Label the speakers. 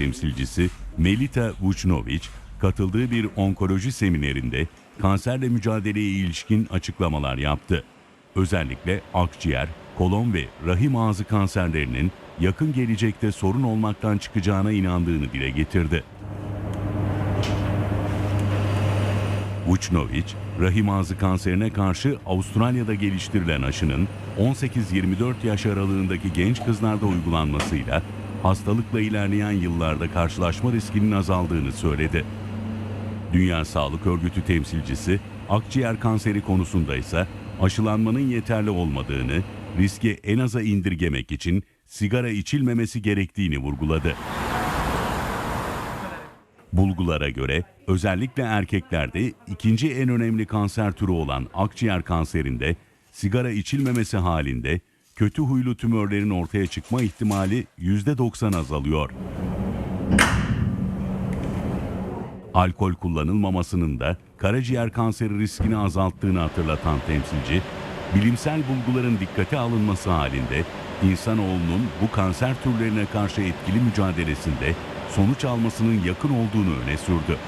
Speaker 1: temsilcisi Melita Vucnovic katıldığı bir onkoloji seminerinde kanserle mücadeleye ilişkin açıklamalar yaptı. Özellikle akciğer, kolon ve rahim ağzı kanserlerinin yakın gelecekte sorun olmaktan çıkacağına inandığını dile getirdi. Vucnovic, rahim ağzı kanserine karşı Avustralya'da geliştirilen aşının 18-24 yaş aralığındaki genç kızlarda uygulanmasıyla hastalıkla ilerleyen yıllarda karşılaşma riskinin azaldığını söyledi. Dünya Sağlık Örgütü temsilcisi akciğer kanseri konusunda ise aşılanmanın yeterli olmadığını, riski en aza indirgemek için sigara içilmemesi gerektiğini vurguladı. Bulgulara göre özellikle erkeklerde ikinci en önemli kanser türü olan akciğer kanserinde sigara içilmemesi halinde kötü huylu tümörlerin ortaya çıkma ihtimali %90 azalıyor. Alkol kullanılmamasının da karaciğer kanseri riskini azalttığını hatırlatan temsilci, bilimsel bulguların dikkate alınması halinde insanoğlunun bu kanser türlerine karşı etkili mücadelesinde sonuç almasının yakın olduğunu öne sürdü.